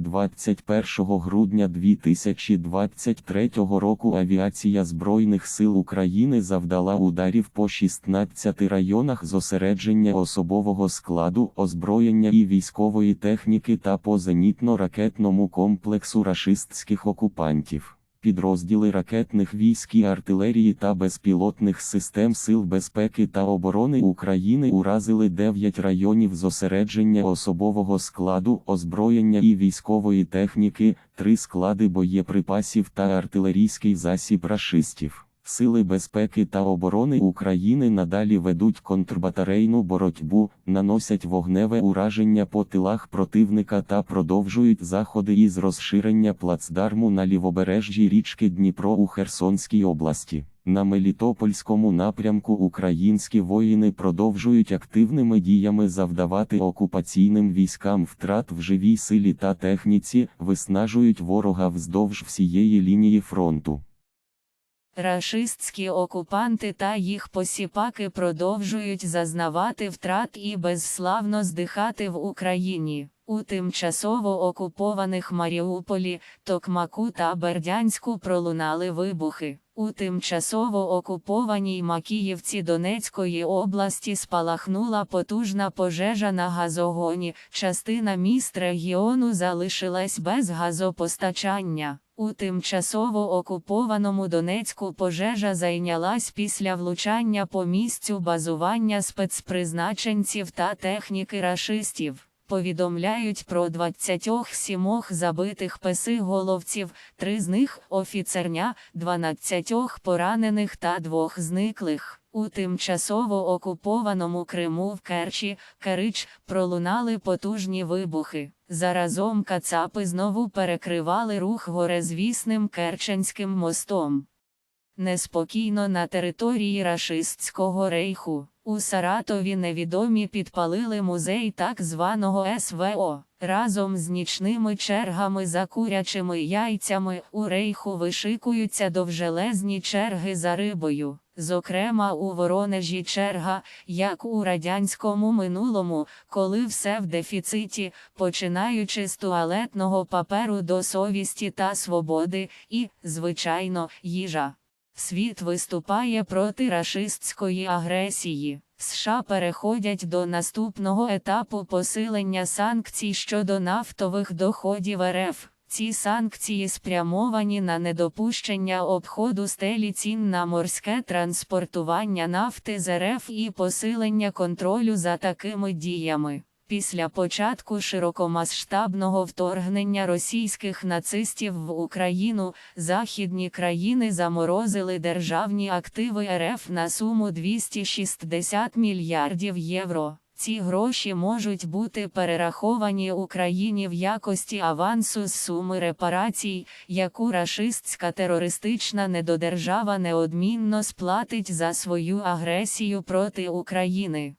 21 грудня 2023 року авіація Збройних сил України завдала ударів по 16 районах зосередження особового складу, озброєння і військової техніки та по зенітно-ракетному комплексу рашистських окупантів. Підрозділи ракетних військ і артилерії та безпілотних систем Сил безпеки та оборони України уразили 9 районів зосередження особового складу, озброєння і військової техніки, 3 склади боєприпасів та артилерійський засіб рашистів. Сили безпеки та оборони України надалі ведуть контрбатарейну боротьбу, наносять вогневе ураження по тилах противника та продовжують заходи із розширення плацдарму на лівобережжі річки Дніпро у Херсонській області. На Мелітопольському напрямку українські воїни продовжують активними діями завдавати окупаційним військам втрат в живій силі та техніці, виснажують ворога вздовж всієї лінії фронту. Рашистські окупанти та їх посіпаки продовжують зазнавати втрат і безславно здихати в Україні. У тимчасово окупованих Маріуполі, Токмаку та Бердянську пролунали вибухи. У тимчасово окупованій Макіївці Донецької області спалахнула потужна пожежа на газогоні. Частина міст регіону залишилась без газопостачання. У тимчасово окупованому Донецьку пожежа зайнялась після влучання по місцю базування спецпризначенців та техніки рашистів. Повідомляють про 27 забитих песиголовців, три з них офіцерня, 12 поранених та двох зниклих. У тимчасово окупованому Криму в Керчі, Керич, пролунали потужні вибухи. Заразом кацапи знову перекривали рух горезвісним Керченським мостом. Неспокійно на території рашистського рейху. У Саратові невідомі підпалили музей так званого СВО. Разом з нічними чергами за курячими яйцями у рейху вишикуються довжелезні черги за рибою. Зокрема, у Воронежі черга, як у радянському минулому, коли все в дефіциті, починаючи з туалетного паперу до совісті та свободи, і, звичайно, їжа. Світ виступає проти рашистської агресії. США переходять до наступного етапу посилення санкцій щодо нафтових доходів РФ. Ці санкції спрямовані на недопущення обходу стелі цін на морське транспортування нафти з РФ і посилення контролю за такими діями. Після початку широкомасштабного вторгнення російських нацистів в Україну західні країни заморозили державні активи РФ на суму 260 мільярдів євро. Ці гроші можуть бути перераховані Україні в якості авансу з суми репарацій, яку рашистська терористична недодержава неодмінно сплатить за свою агресію проти України.